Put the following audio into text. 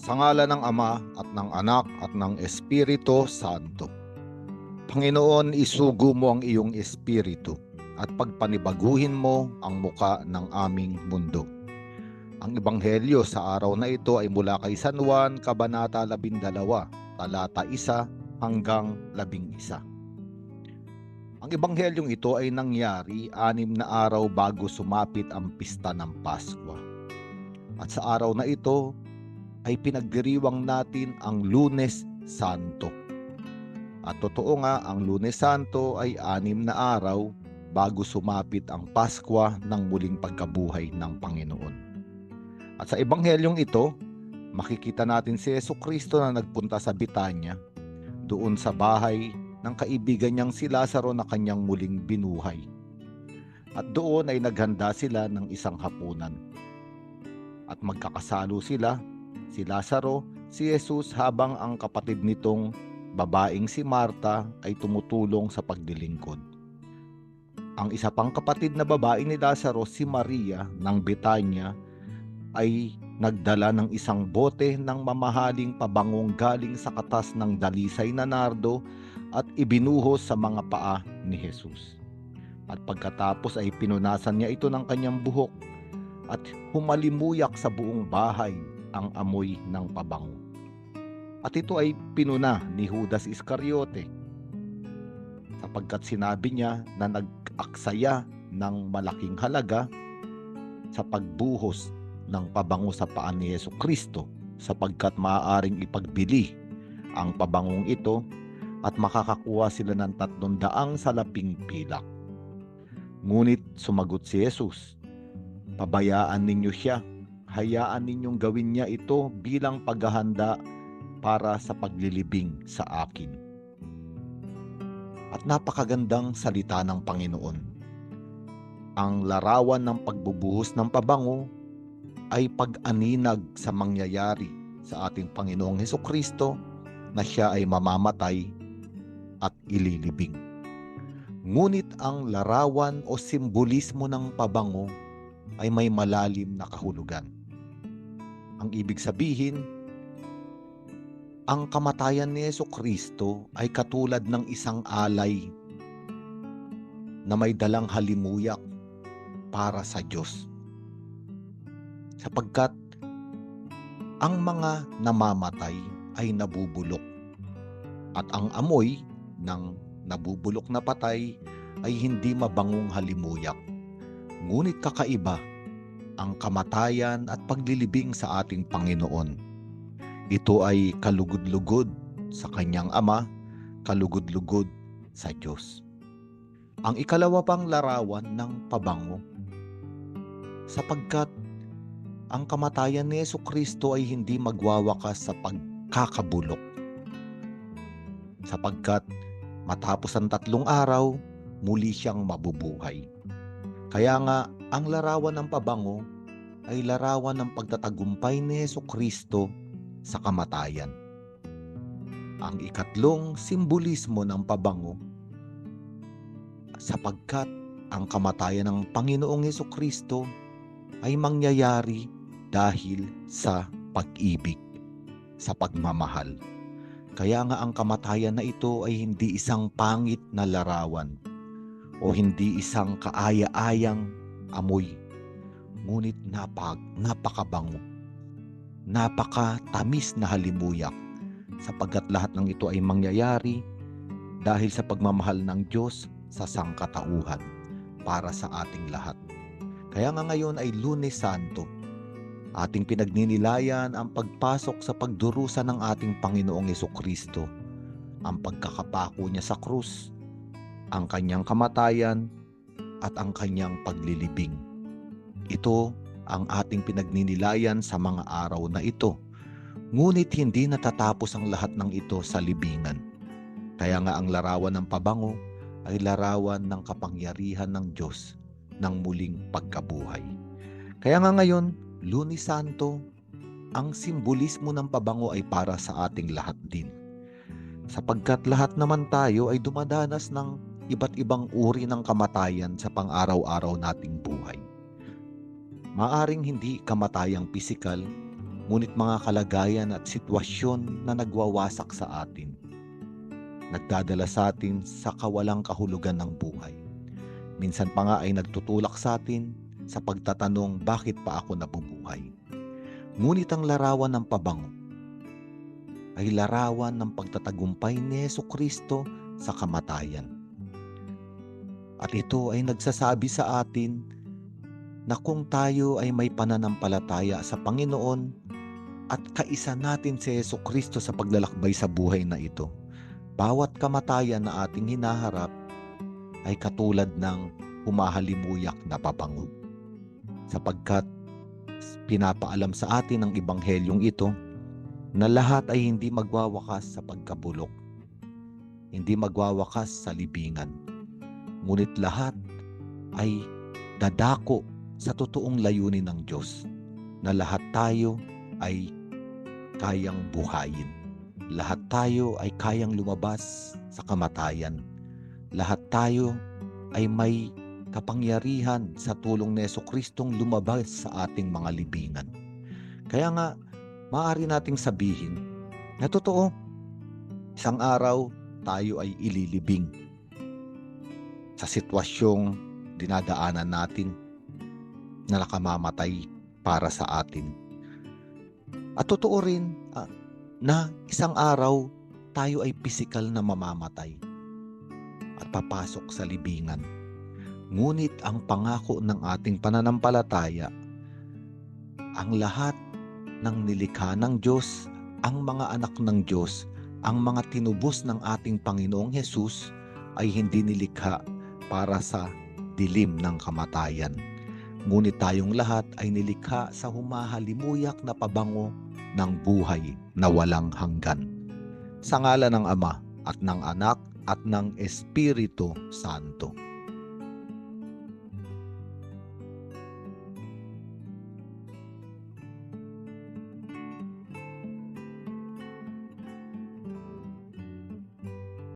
Sa ngala ng Ama at ng Anak at ng Espiritu Santo. Panginoon, isugo mo ang iyong espiritu at pagpanibaguhin mo ang muka ng aming mundo. Ang ebanghelyo sa araw na ito ay mula kay San Juan, Kabanata 12, talata 1 hanggang 11. Ang ebanghelyong ito ay nangyari anim na araw bago sumapit ang pista ng Paskwa. At sa araw na ito ay pinagdiriwang natin ang Lunes Santo. At totoo nga, ang Lunes Santo ay anim na araw bago sumapit ang Paskwa ng muling pagkabuhay ng Panginoon. At sa ebanghelyong ito, makikita natin si Yesu Kristo na nagpunta sa Bitanya, doon sa bahay ng kaibigan niyang si Lazaro na kanyang muling binuhay. At doon ay naghanda sila ng isang hapunan. At magkakasalo sila, si Lazaro, si Jesus habang ang kapatid nitong babaeng si Marta ay tumutulong sa paglilingkod. Ang isa pang kapatid na babae ni Lazaro, si Maria ng Betanya, ay nagdala ng isang bote ng mamahaling pabangong galing sa katas ng dalisay na nardo at ibinuhos sa mga paa ni Jesus. At pagkatapos ay pinunasan niya ito ng kanyang buhok at humalimuyak sa buong bahay ang amoy ng pabango. At ito ay pinuna ni Judas Iscariote sapagkat sinabi niya na nag-aksaya ng malaking halaga sa pagbuhos ng pabango sa paa ni Yesu Kristo sapagkat maaaring ipagbili ang pabangong ito at makakakuha sila ng tatlong daang salaping pilak. Ngunit sumagot si Jesus, Pabayaan ninyo siya, hayaan ninyong gawin niya ito bilang paghahanda para sa paglilibing sa akin. At napakagandang salita ng Panginoon. Ang larawan ng pagbubuhos ng pabango ay pag-aninag sa mangyayari sa ating Panginoong Heso Kristo na siya ay mamamatay at ililibing. Ngunit ang larawan o simbolismo ng pabango ay may malalim na kahulugan. Ang ibig sabihin, ang kamatayan ni Yeso Kristo ay katulad ng isang alay na may dalang halimuyak para sa Diyos. Sapagkat ang mga namamatay ay nabubulok at ang amoy ng nabubulok na patay ay hindi mabangong halimuyak. Ngunit kakaiba ang kamatayan at paglilibing sa ating Panginoon. Ito ay kalugod-lugod sa kanyang Ama, kalugod-lugod sa Diyos. Ang ikalawa pang larawan ng pabango sapagkat ang kamatayan ni Yesu Kristo ay hindi magwawakas sa pagkakabulok sapagkat matapos ang tatlong araw, muli siyang mabubuhay. Kaya nga, ang larawan ng pabango ay larawan ng pagtatagumpay ni Yeso Kristo sa kamatayan. Ang ikatlong simbolismo ng pabango sapagkat ang kamatayan ng Panginoong Yeso Kristo ay mangyayari dahil sa pag-ibig, sa pagmamahal. Kaya nga ang kamatayan na ito ay hindi isang pangit na larawan o hindi isang kaaya-ayang amoy. Ngunit napag, napakabango, napakatamis na halimuyak sapagkat lahat ng ito ay mangyayari dahil sa pagmamahal ng Diyos sa sangkatauhan para sa ating lahat. Kaya nga ngayon ay Lunes Santo, ating pinagninilayan ang pagpasok sa pagdurusa ng ating Panginoong Yeso Kristo, ang pagkakapako niya sa krus, ang kanyang kamatayan, at ang kanyang paglilibing. Ito ang ating pinagninilayan sa mga araw na ito. Ngunit hindi natatapos ang lahat ng ito sa libingan. Kaya nga ang larawan ng pabango ay larawan ng kapangyarihan ng Diyos ng muling pagkabuhay. Kaya nga ngayon, Lunes Santo, ang simbolismo ng pabango ay para sa ating lahat din. Sapagkat lahat naman tayo ay dumadanas ng iba't ibang uri ng kamatayan sa pang-araw-araw nating buhay. Maaring hindi kamatayang pisikal, ngunit mga kalagayan at sitwasyon na nagwawasak sa atin. Nagdadala sa atin sa kawalang kahulugan ng buhay. Minsan pa nga ay nagtutulak sa atin sa pagtatanong bakit pa ako nabubuhay. Ngunit ang larawan ng pabango ay larawan ng pagtatagumpay ni Yeso Kristo sa kamatayan. At ito ay nagsasabi sa atin na kung tayo ay may pananampalataya sa Panginoon at kaisa natin si Yeso Kristo sa paglalakbay sa buhay na ito, bawat kamatayan na ating hinaharap ay katulad ng humahalimuyak na pabango. Sapagkat pinapaalam sa atin ng ibanghelyong ito na lahat ay hindi magwawakas sa pagkabulok, hindi magwawakas sa libingan, ngunit lahat ay dadako sa totoong layunin ng Diyos na lahat tayo ay kayang buhayin. Lahat tayo ay kayang lumabas sa kamatayan. Lahat tayo ay may kapangyarihan sa tulong ni Yeso Kristong lumabas sa ating mga libingan. Kaya nga, maaari nating sabihin na totoo, isang araw tayo ay ililibing sa sitwasyong dinadaanan natin na nakamamatay para sa atin. At totoo rin ah, na isang araw tayo ay pisikal na mamamatay at papasok sa libingan. Ngunit ang pangako ng ating pananampalataya, ang lahat ng nilikha ng Diyos, ang mga anak ng Diyos, ang mga tinubos ng ating Panginoong Hesus ay hindi nilikha para sa dilim ng kamatayan. Ngunit tayong lahat ay nilikha sa humahalimuyak na pabango ng buhay na walang hanggan. Sa ngala ng Ama at ng Anak at ng Espiritu Santo.